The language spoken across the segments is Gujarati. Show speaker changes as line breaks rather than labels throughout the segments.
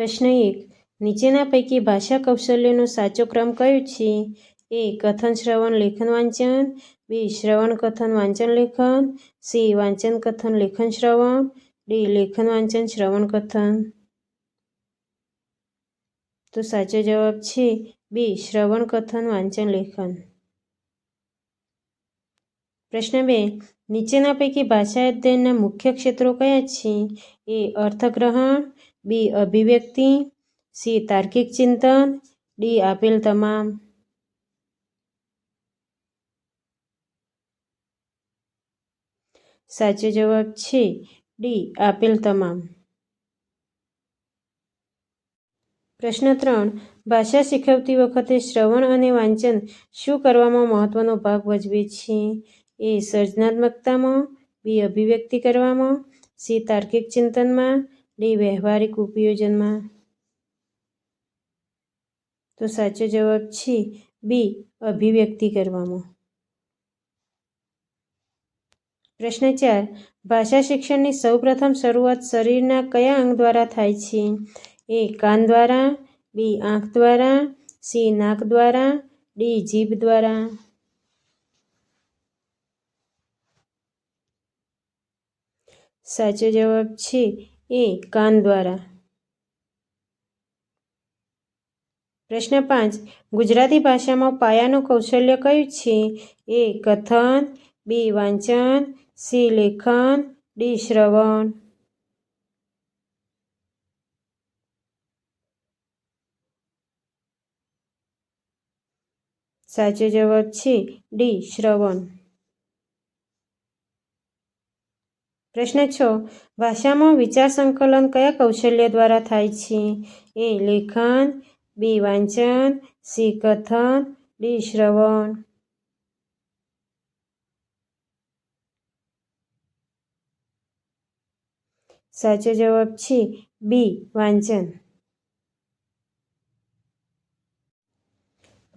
પ્રશ્ન એક, નીચેના પૈકી ભાષા કૌશલ્યનો સાચો ક્રમ કયો છે? એ, કથન, શ્રવણ, લેખન, વાંચન. બી, શ્રવણ, કથન, વાંચન, લેખન. સી, વાંચન, કથન, લેખન, શ્રવણ. ડી, લેખન, વાંચન, શ્રવણ, કથન. તો સાચો જવાબ છે બી, શ્રવણ, કથન, વાંચન, લેખન. પ્રશ્ન બે, નીચેના પૈકી ભાષા અધ્યયનના મુખ્ય ક્ષેત્રો કયા છે? એ, અર્થગ્રહણ. બી, અભિવ્યક્તિ, સી, તાર્કિક ચિંતન, ડી, આપેલ તમામ. સાચો જવાબ છે. ડી, આપેલ તમામ. પ્રશ્ન ત્રણ. ભાષા શીખવતી વખતે શ્રવણ અને વાંચન શું કરવામાં મહત્વનો ભાગ ભજવે છે? એ, સર્જનાત્મકતામાં, બી, અભિવ્યક્તિ કરવામાં, સી, તાર્કિક ચિંતનમાં ડી વ્યવહારિક ઉપયોજનમાં? તો સાચો જવાબ છે બી, અભિવ્યક્તિ કરવામાં. પ્રશ્ન ચાર, ભાષા શિક્ષણની સૌપ્રથમ શરૂઆત શરીરના કયા અંગ દ્વારા થાય છે? એ, કાન દ્વારા, બી, આંખ દ્વારા, સી, નાક દ્વારા, ડી, જીભ દ્વારા. સાચો જવાબ છે એ કાન દ્વારા. પ્રશ્ન પાંચ. ગુજરાતી ભાષામાં પાયાનું કૌશલ્ય કયું છે? એ કથન, બી વાંચન, સી લેખન, ડી શ્રવણ. સાચો જવાબ છે ડી શ્રવણ. પ્રશ્ન છ. ભાષામાં વિચાર સંકલન કયા કૌશલ્ય દ્વારા થાય છે? એ લેખન, બી વાંચન, સી કથન, ડી શ્રવણ. સાચો જવાબ છે બી વાંચન.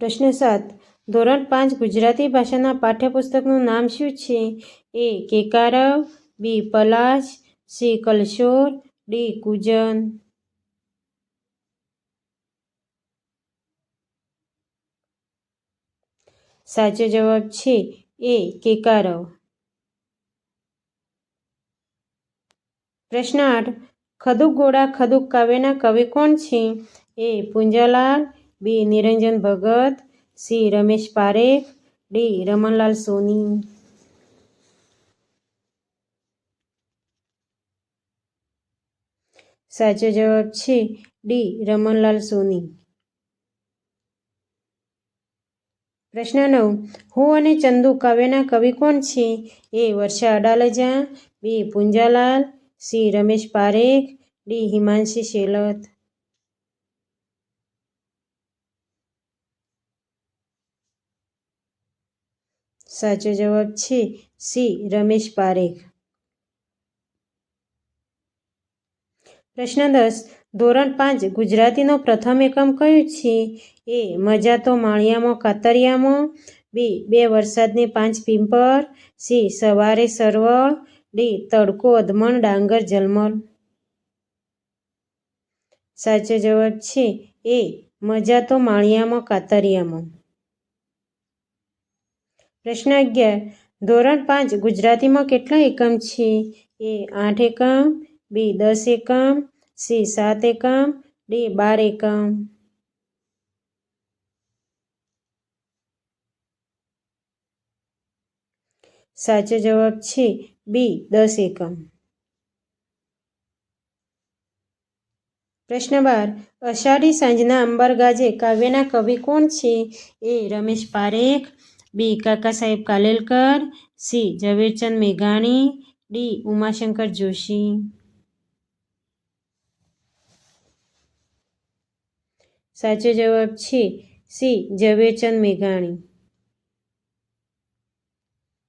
પ્રશ્ન સાત. ધોરણ પાંચ ગુજરાતી ભાષાના પાઠ્યપુસ્તકનું નામ શું છે? A Kekarav B Palash, C Kalshor, D Kujan. સાચો જવાબ છે એ કેકારવ. પ્રશ્ન આઠ. ખદુક ગોળા ખદુક કાવ્યના કવિ કોણ છે? A Punjalal, B Niranjan Bhagat, C Ramesh Parekh, D Ramanlal Soni. સાચો જવાબ છે ડી, રમણલાલ સોની. પ્રશ્ન નવ, હું અને ચંદુ કાવ્યના કવિ કોણ છે? A, Varsha Adalaja, B, Punjalal, C, Ramesh Parekh, D, Himanshi Shelat. સાચો જવાબ છે સી, રમેશ પારેખ. પ્રશ્ન દસ. ધોરણ પાંચ, ગુજરાતીનો પ્રથમ એકમ કયું છે? એ, મજા તો માળિયામાં, કાતરિયામાં. બી, બે વરસાદની પાંચ પિંપર. સી, સવારે સરવળ. ડી, તડકો, અધમણ, ડાંગર જલમલ સાચો જવાબ છે એ, મજા તો માળિયામાં, કાતરિયામાં. પ્રશ્ન અગિયાર. ધોરણ પાંચ, ગુજરાતીમાં કેટલા એકમ છે? એ, આઠ એકમ. બી દસ એકમ સી સાત એકમ ડી બાર એકમ સાચો જવાબ છે બી દસ એકમ પ્રશ્ન બાર, અષાઢી સાંજના અંબર ગાજે કાવ્યના કવિ કોણ છે? એ રમેશ પારેખ, બી કાકા સાહેબ કાલેલકર, સી ઝવેરચંદ મેઘાણી, ડી ઉમાશંકર જોશી. સાચો જવાબ છે સી, ઝવેરચંદ મેઘાણી.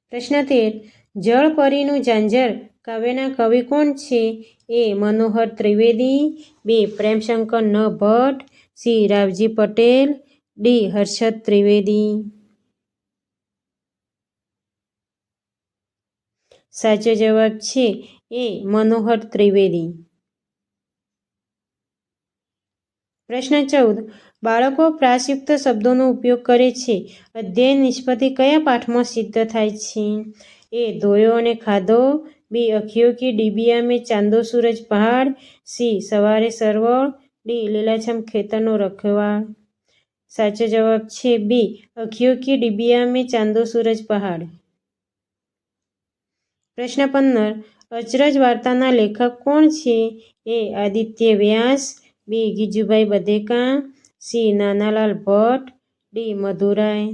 પ્રશ્ન તેર જળપરીનું ઝાંઝર કાવ્યના કવિ કોણ છે? એ, મનોહર ત્રિવેદી. બે, પ્રેમશંકર ન ભટ્ટ. સી, રાવજી પટેલ. ડી, હર્ષદ ત્રિવેદી. સાચો જવાબ છે એ, મનોહર ત્રિવેદી. પ્રશ્ન ચૌદ. બાળકો પ્રાસયુક્ત શબ્દોનો ઉપયોગ કરે છે. અધ્યયન નિષ્પત્તિ કયા પાઠમાં સિદ્ધ થાય છે? એ, ધોયો અને ખાધો. બી, અખિયો કી ડીબિયા મેં ચાંદો સૂરજ પહાડ. સી, સવારે સરવળ. ડી, લીલાછમ ખેતરનો રખવાળ. સાચો જવાબ છે બી, અખિયો કી ડીબિયા મેં ચાંદો સૂરજ પહાડ. પ્રશ્ન પંદર. અચરજ વાર્તાના લેખક કોણ છે? A, Aditya Vyas B Gijubhai Badheka, C Nanalal Bhatt, D Madhu Rai.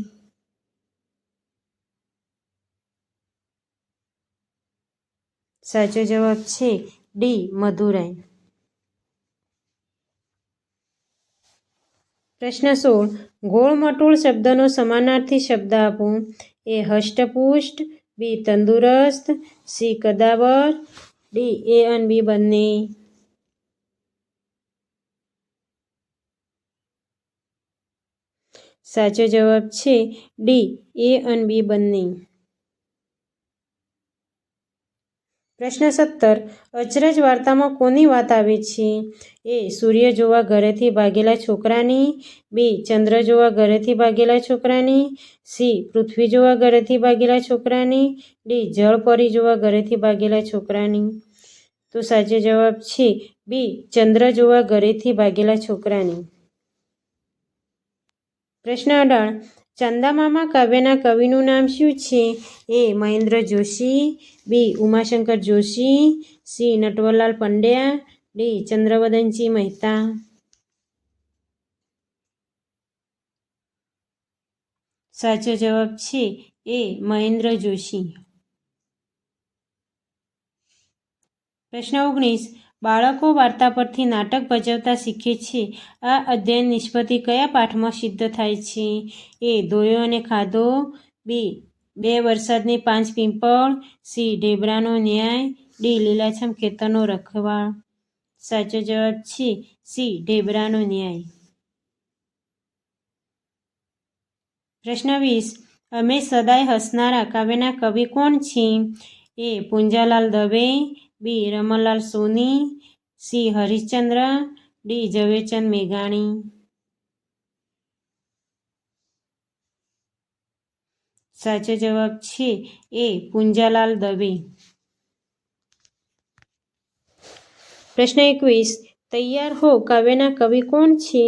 સાચો જવાબ છે ડી મધુરાય. પ્રશ્ન સોળ ગોળમટોળ શબ્દનો સમાનાર્થી શબ્દ આપો. એ હષ્ટપુષ્ટ, બી તંદુરસ્ત, સી કદાવર, ડી એ અને બી બંને. સાચો જવાબ છે ડી, એ અને બી બંને. પ્રશ્ન સત્તર, અચરજ વાર્તામાં કોની વાત આવે છે? એ, સૂર્ય જોવા ઘરેથી ભાગેલા છોકરાની, બી, ચંદ્ર જોવા ઘરેથી ભાગેલા છોકરાની, સી, પૃથ્વી જોવા ઘરેથી ભાગેલા છોકરાની, ડી, જળ પરી જોવા ઘરેથી ભાગેલા છોકરાની. તો સાચો જવાબ છે બી, ચંદ્ર જોવા ઘરેથી ભાગેલા છોકરાની. પ્રશ્ન અઢાર. ચંદામામા કાવ્યના કવિનું નામ શું છે? A Mahendra Joshi, B Umashankar Joshi, C Natwarlal Pandya, D Chandravadanji Mehta. સાચો જવાબ છે એ મહેન્દ્ર જોશી. પ્રશ્ન ઓગણીસ. બાળકો વાર્તા પરથી નાટક ભજવતા શીખે છે. આ અધ્યયન નિષ્પત્તિ કયા પાઠમાં સિદ્ધ થાય છે? એ ધોયો અને ખાધો. બી, બે વરસાદની પાંચ પિંપળ. સી, ઢેબરાનો ન્યાય. ડી, લીલાછમ ખેતરનો રખવાળ. સાચો જવાબ છે. સી, ઢેબરાનો ન્યાય. પ્રશ્ન વીસ. અમે સદાય હસનારા કાવ્યના કવિ કોણ છે? A, Punjalal Dave. B Ramanlal Soni, C Harishchandra, D Zaverchand મેઘાણી. સાચો જવાબ છે એ પુંજાલાલ દવે. પ્રશ્ન એકવીસ, તૈયાર હો કાવ્યના કવિ કોણ છે?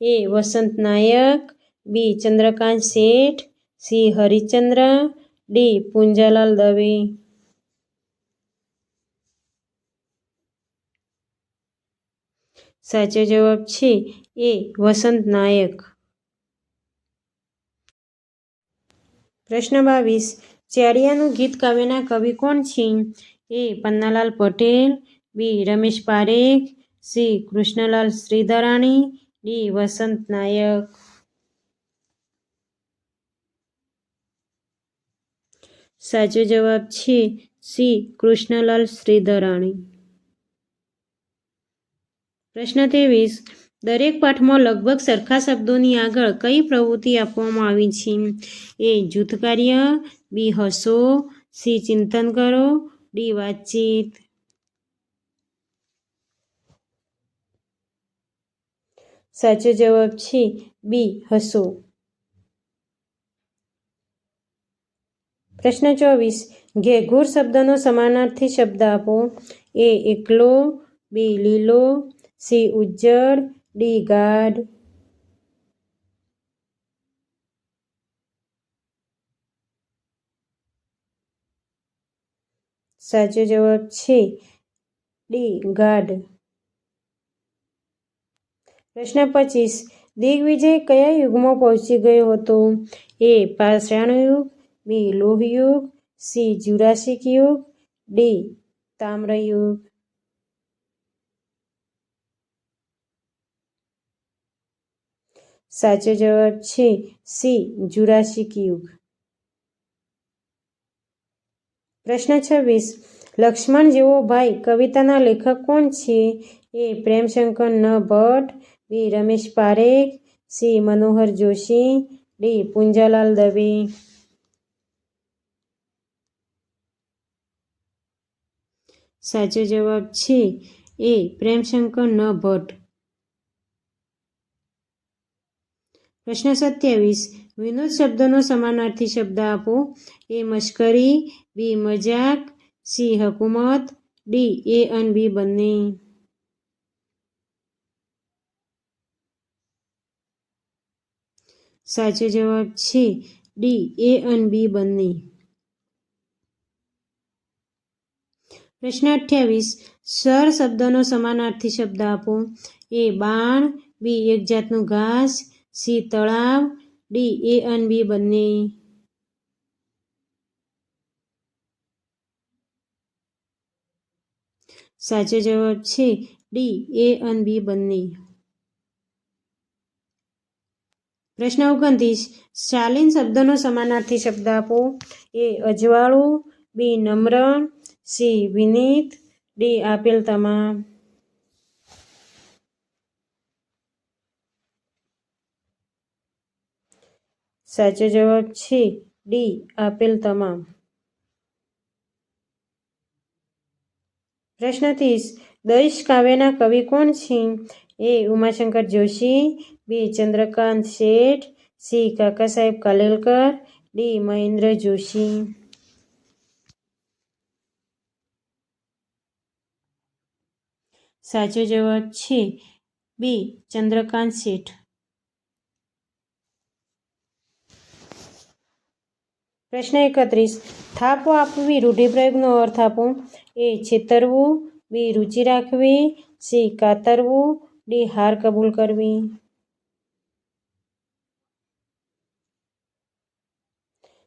એ વસંત Nayak, B Chandrakant Sheth, C Harichandra D Punjalal Dave. સાચો જવાબ છે એ વસંત નાયક. પ્રશ્ન બાવીસ. ચાડિયાનું ગીત કાવ્યના કવિ કોણ છે? A Pannalal Patel, B Ramesh Parekh, C Krishnalal Shridharani, D Vasant Nayak. સાચો જવાબ છે સી કૃષ્ણલાલ શ્રીધરાણી. પ્રશ્ન ત્રેવીસ. દરેક પાઠમાં લગભગ સરખા શબ્દોની આગળ કઈ પ્રવૃત્તિ આપવામાં આવી છે? એ જૂથ કાર્ય, બી હસો, સી ચિંતન કરો, ડી વાતચીત. સાચો જવાબ છે બી હસો. પ્રશ્ન ચોવીસ. ઘેઘૂર શબ્દનો સમાનાર્થી શબ્દ આપો. એ એકલો, બી લીલો સી ઉજ્જડ, ડી ગાઢ. સાચો જવાબ છે ડી ગાઢ. પ્રશ્ન પચીસ, દિગ્વિજય કયા યુગમાં પહોંચી ગયો હતો? એ, પાષાણ યુગ બી લોહ યુગ, સી, જુરાસિક યુગ, ડી તામ્રયુગ સાચો જવાબ છે સી, જુરાસિક યુગ. પ્રશ્ન છવ્વીસ. લક્ષ્મણ જેવો ભાઈ કવિતાના લેખક કોણ છે? એ પ્રેમશંકર ન Bhatt, B Ramesh Parekh, C Manohar Joshi, D Punjalal Dave. સાચો જવાબ છે એ પ્રેમશંકર ન ભટ્ટ. પ્રશ્ન સત્યાવીસ. વિનોદ શબ્દનો સમાનાર્થી શબ્દ આપો. એ મશ્કરી, બી મજાક, સી હકુમત, ડી એ અને બી બંને. સાચો જવાબ છે ડી એ અને બી બંને. પ્રશ્ન અઠ્યાવીસ. સર શબ્દનો સમાનાર્થી શબ્દ આપો. એ બાણ, બી એક જાતનું ઘાસ સી તળાવ ડી એ અને બી બંને. સાચો જવાબ છે ડી એ અને બી બંને. પ્રશ્ન ઓગણત્રીસ. શાલીન શબ્દનો સમાનાર્થી શબ્દ આપો. એ અજવાળું, બી નમ્ર, સી વિનીત, ડી આપેલ તમામ. સાચો જવાબ છે ડી, આપેલ તમામ. પ્રશ્ન ત્રીસ, દૈશ કાવ્યના કવિ કોણ છે? એ ઉમાશંકર જોશી, બી, ચંદ્રકાંત શેઠ, સી, કાકા સાહેબ કાલેલકર, ડી, મહેન્દ્ર જોશી. સાચો જવાબ છે બી, ચંદ્રકાંત શેઠ. પ્રશ્ન એકત્રીસ. થાપો આપવી રૂઢિપ્રયોગનો અર્થ આપો. એ છેતરવું, બી રુચિ રાખવી, સી કાતરવું, ડી હાર કબૂલ કરવી.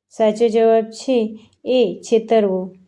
સાચો જવાબ છે એ છેતરવું.